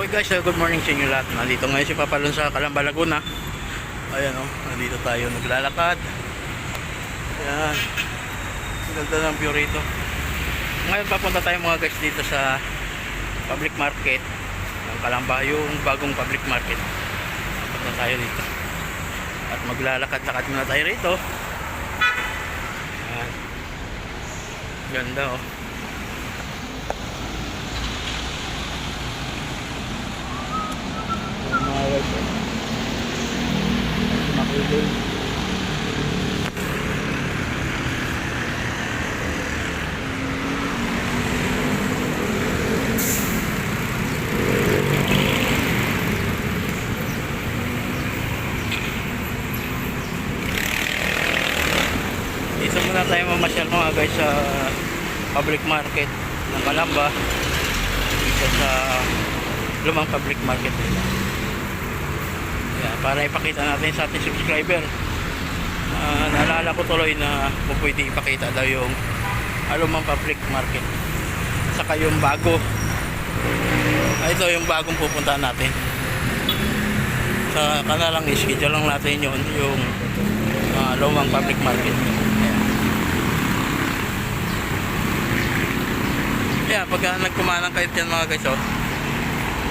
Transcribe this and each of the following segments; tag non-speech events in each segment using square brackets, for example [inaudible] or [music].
Okay guys, good morning sa inyo lahat. Nandito ngayon si Papalon sa Calamba, Laguna. Ayan o, oh, nandito tayo naglalakad. Ayan. Ganda ng view rito. Ngayon papunta tayo mga guys dito sa public market ng Calamba, yung bagong public market. Papunta tayo dito. At maglalakad-lakad muna tayo rito. Ayan. Ganda oh. Ayan, mga guys oh. Makulong. Dito muna tayo mamasyal mga guys sa public market ng Calamba dito sa lumang public market nila. Yan, para ipakita natin sa ating subscriber. Ah, naalala ko tuloy na kung pwede ipakita daw yung lumang public market. Saka yung bago. Ah, ito yung bagong pupuntahan natin. Sa kanalang schedule lang natin yun yung ah, lumang public market. Ayan. Yeah, pag uh, nagkumanang kayo dyan mga guys, oh,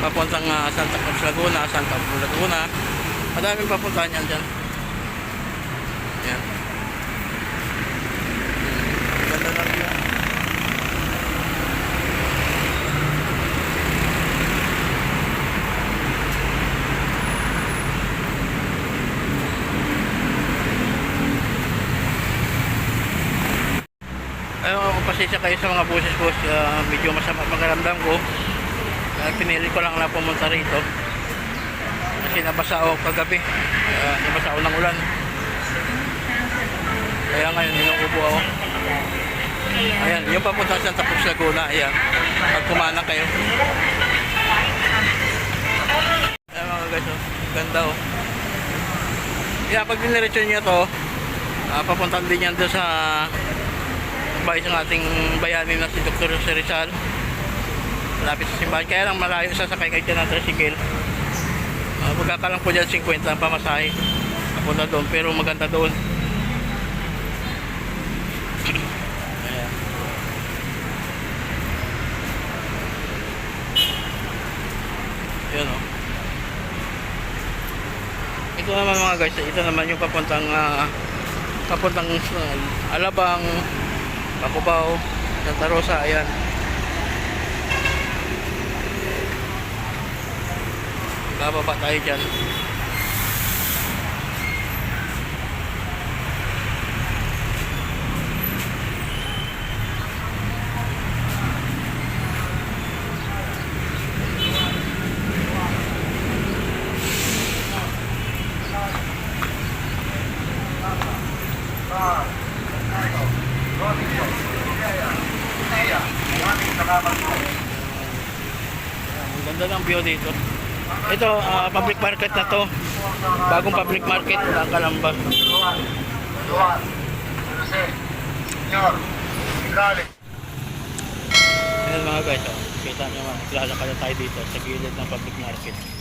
papuntang uh, Santa Cruz Laguna, Santa Cruz Laguna, madaming papuntahan yan dyan. Ayun ako pasensya kayo sa mga boses ko uh, medyo masama pagkaramdam ko. Kaya pinili ko lang na pumunta rito. Kasi nabasa ako kagabi. Uh, nabasa ako ng ulan. Kaya ngayon inuubo ako. Ayan yung papunta sa Cruz Laguna ayan. Pag kumanang kayo. Ayan mga guys oh. ganda oh. Yeah, pag diniretso nyo to uh, papunta din yan doon sa bahay ng ating bayani na si Dr. Jose Rizal. Malapit sa simbahan. Kaya lang malayo sa sakay kayo ng tricycle. Uh, pagkakalang po dyan 50 ang pamasahe. Papunta doon pero maganda doon. Yun o ito naman mga guys ito naman yung papuntang ah, papuntang uh, Alabang Bakubaw, Santa Rosa, ayan. Bababa tayo dyan. Ang ganda ng view dito. Ito, ah, public market na to. Bagong public market ng Kalamba. Ayan mga guys, oh. kita nyo mga naglalakad na tayo dito sa gilid ng public market.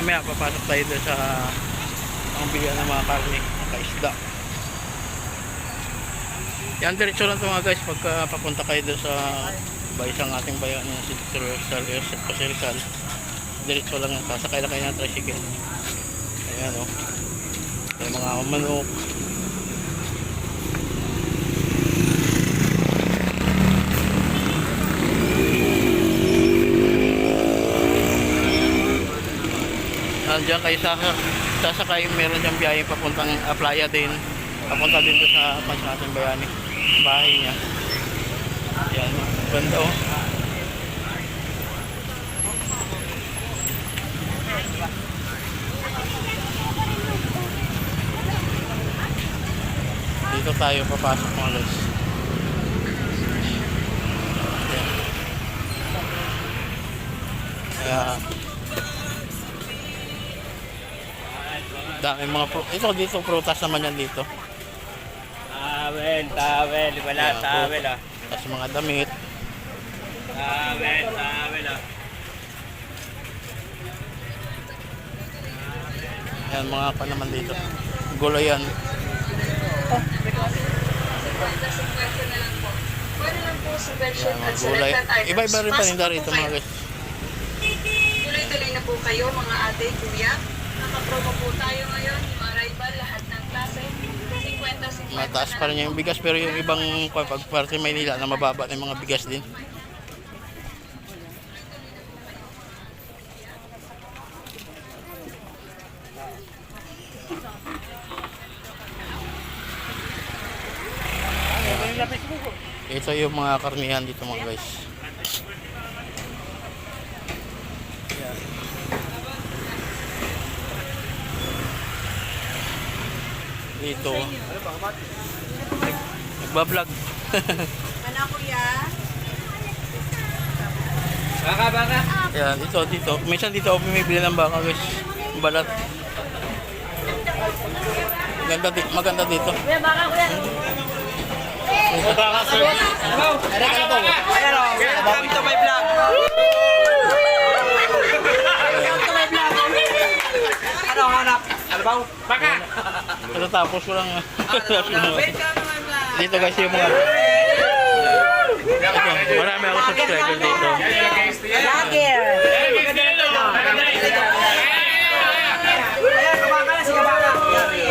Mamaya maya papasok tayo doon sa ang bigyan ng mga karne, kaisda. Yan diretso lang ito mga guys pagka papunta kayo doon sa baisang ating bayan na si Dr. Rizal, Jose Rizal. Diretso lang yan, sasakay lang kayo ng tricycle. Ayan o. Oh. Yung mga manok. Nandiyan kayo sa sasakay, meron diyang biyahe papuntang uh, playa din. Papunta din doon sa Pansasan Bayani. Bahay niya. Yan, ganda oh. Dito tayo papasok mga guys. Ayan. Dami mga pro ito dito prutas naman yan dito Tawel, tawel. Wala Ayan, tawel ah. tapos mga damit Tawel, tawel ah. yan mga pa naman dito gulay yan at gulay selected items. iba iba rin paninda rito mga guys Tuloy-tuloy na po kayo mga ate, kuya. Nakapromo po tayo ngayon. Yung arrival, lahat ng klase. 50-50 mataas pa rin yung bigas pero yung ibang pag parte Maynila na mababa na yung mga bigas din. Ito yung mga karnihan dito mga guys dito nagbablog Ano kuya? Baka, baka. Yan, dito, dito. Minsan dito ako bumibili ng baka, guys. Balat. Maganda, di, maganda dito. Baka, sir. Ayan o, welcome to my vlog. Welcome to my vlog. Ano hanap? Albaw? Baka. [laughs] Pagkatapos ko lang. [laughs] Vlog. dito guys yung mga... Ito, marami ako subscriber dito. Baka.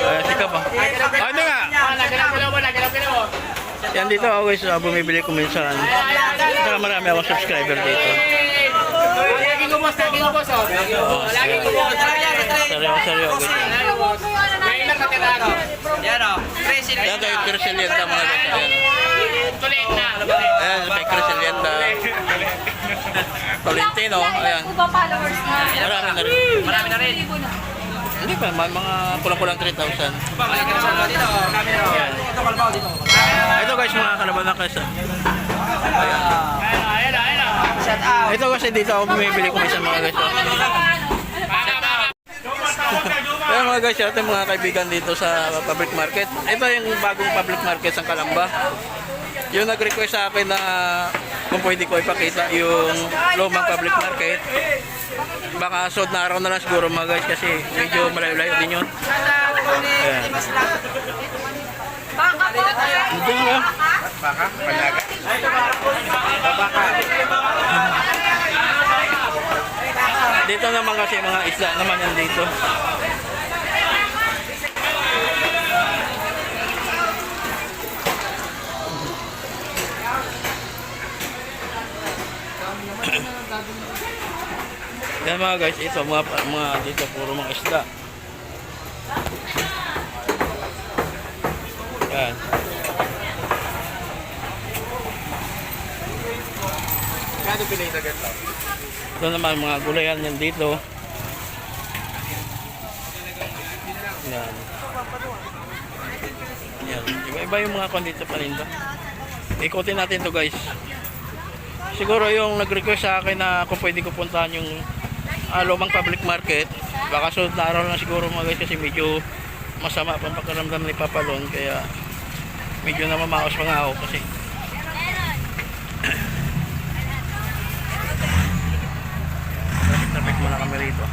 Ayan, sika pa. Ah, ito nga. Yan dito ako guys, ah, bumibili ko minsan. Saka marami ako subscriber dito. Laging ubos, laging ubos oh. Laging ubos. Seryo, seryo ilang katirado. Yan o. Crazy Yan tayo, Crescelienta mga guys. Ayan. Tulit na. Ayan, may Crescelienta. Tolentino, ayan. Iba followers na. Marami na rin. Marami na rin. Hindi pa, mga, mga kulang-kulang 3,000. Balik ka sa dito. Kami na. Ito kalbaw dito. Ito guys, mga kalaban na kaysa. Ayan, ayan, ayan. Shout out. Ito kasi dito ako bumibili ko minsan mga guys. oh. Kaya mga guys, ito yung mga kaibigan dito sa public market. Ito yung bagong public market sa Kalamba. Yung nag-request sa akin na kung pwede ko ipakita yung lumang public market. Baka sod na araw na lang siguro mga guys kasi medyo malayo-layo din yun. Ayan. Baka po. Hindi nga. Dito naman kasi mga isda naman yan dito. [clears throat] Yan mga guys, ito mga, mga dito puro mga isda. Yan. Kano pinay na ganito? Ito naman mga gulayan yan dito. Yan. Yan. Iba-iba yung mga kon dito paninda. Ikutin natin to guys. Siguro yung nag-request sa akin na kung pwede ko puntahan yung ah, lumang public market. Baka sunod na araw lang siguro mga guys kasi medyo masama pang pakiramdam ni Papalon kaya medyo namamaos nga ako kasi muna kami rito.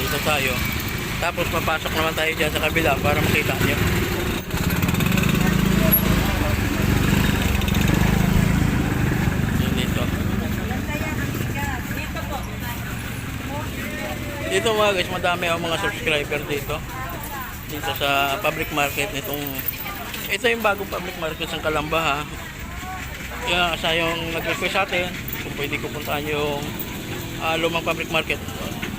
Dito tayo. Tapos papasok naman tayo dyan sa kabila para makita nyo. Yan dito. Dito mga guys, madami ako mga subscriber dito. Dito sa public market nitong ito yung bagong public market sa Kalamba ha. Kaya sa yung nag-request sa atin kung pwede ko puntahan yung ah, lumang public market.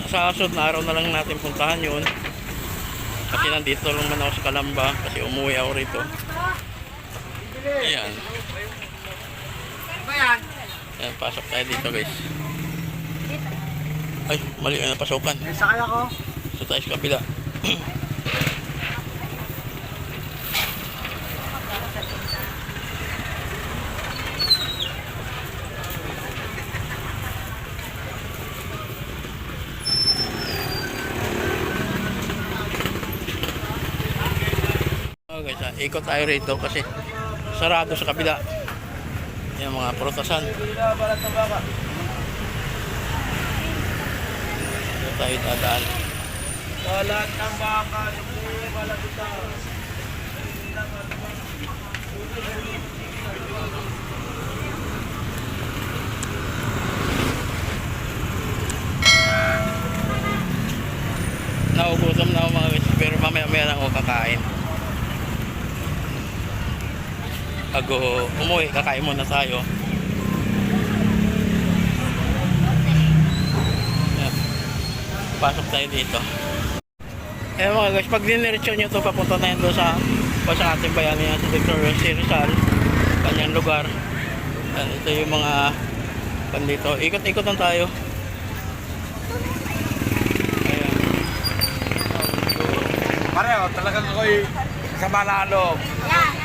Sa sunod na araw na lang natin puntahan yun. Kasi nandito lang man ako sa Kalamba kasi umuwi ako rito. Ayan. Yan? Ayan, pasok tayo dito guys. Ay, mali ang napasukan. May sakay ako. So tayo sa kabila. Oh guys, ah, ikot tayo rito kasi sarado sa kabila. Yung mga prutasan. Dito tayo dadaan. Balat ng baka. Balat ito. Naugutom na ako mga guys, pero mamaya maya lang ako kakain. Bago umuwi, kakain muna tayo. Pasok tayo dito. Eh mga guys, pag diniretso nyo ito, papunta na yan doon sa, pa sa ating bayani yan, sa Victoria C. Rizal, kanyang lugar. Yan, ito yung mga pandito. Ikot-ikot lang tayo. Ayan. Pareho, talagang ako'y sa Manalo.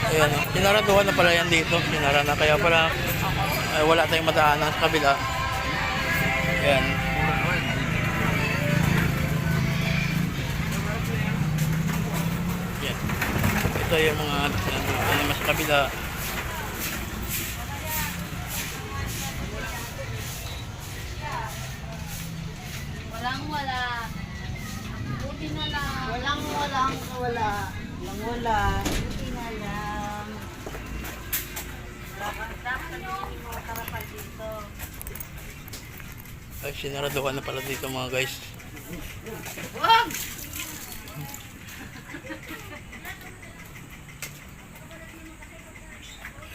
Ayan, sinaraduhan na pala yan dito. Sinara na kaya pala ay, wala tayong madaanan sa kabila. Ayan. Ito yung mga ano naman sa kabila. Walang wala. Buti na lang. Walang walang wala. Walang wala. Buti na lang. Dito. Ay, sinaraduhan na pala dito mga guys. Wag!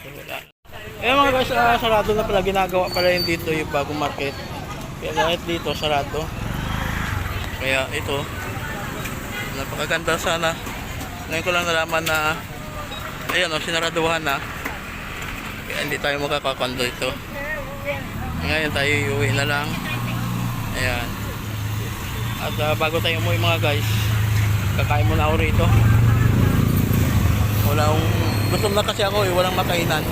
Wala. Eh mga guys, ah, sarado na pala ginagawa pala yun dito yung bagong market. Kaya kahit dito sarado. Kaya ito, napakaganda sana. Ngayon ko lang nalaman na ayan o, sinaraduhan na. Kaya hindi tayo makakakondo ito. Ngayon tayo iuwi na lang. Ayan. At ah, bago tayo umuwi mga guys, kakain muna ako rito. Wala akong, gutom na kasi ako eh, walang makainan.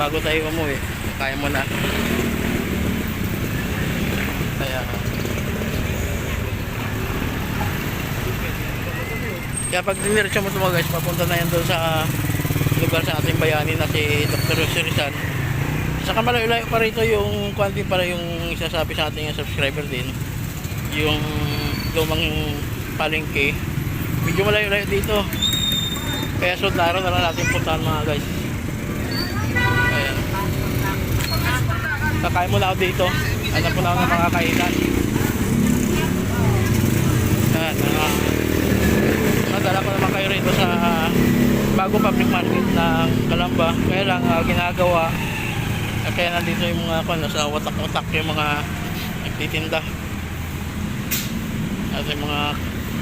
Bago tayo umuwi, kaya mo na. Kaya, kaya pag diniretso mo ito guys, papunta na yan doon sa lugar sa ating bayani na si Dr. Rizal. Saka malayo-layo pa rito yung kwanti para yung isasabi sa ating subscriber din. Yung lumang palengke. Medyo malayo-layo dito. Kaya na araw na lang natin puntahan mga guys. Ayan. Kakain muna ako dito. Hanap muna ako ng mga kainan. Ayan. Uh, nadala ko naman kayo rito sa bagong public market ng Kalamba. Kaya lang ah, ginagawa Ah, kaya nandito yung mga kung sa watak-watak yung mga nagtitinda. At yung mga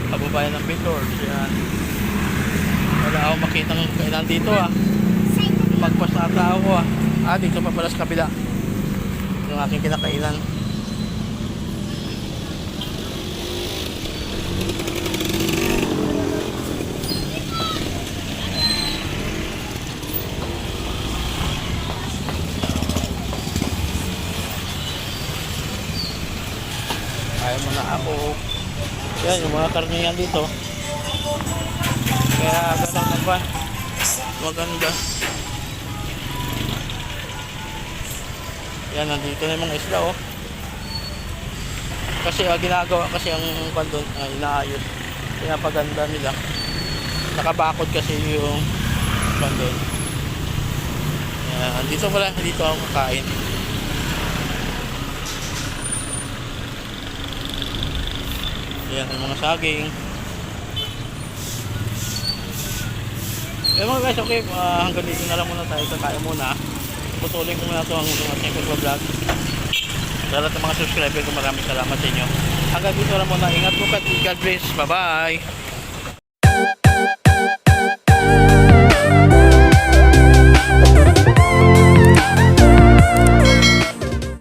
kababayan ng Billboard yan wala ako makita ng kainan dito ah. Magpas na tao ko ah. Ah dito pa pala sa kabila. Yung aking kinakainan Kaya mo na ako. Yan, yung mga karne yan dito. Kaya ganun na ba? Maganda. Yan, nandito na yung mga isla, oh. Kasi ah, ginagawa kasi ang pandon, ah, inaayos. Pinapaganda nila. Nakabakod kasi yung pandon. Yan, dito pala, dito ako kakain. Yan, yung mga saging. Eh mga guys, okay, ah, hanggang dito na lang muna tayo. Kakain muna. Putulin ko muna ito ang ating pag-vlog. Sa lahat ng mga subscriber ko, maraming salamat sa inyo. hanggang dito lang muna. Ingat po ka. God bless. Bye-bye.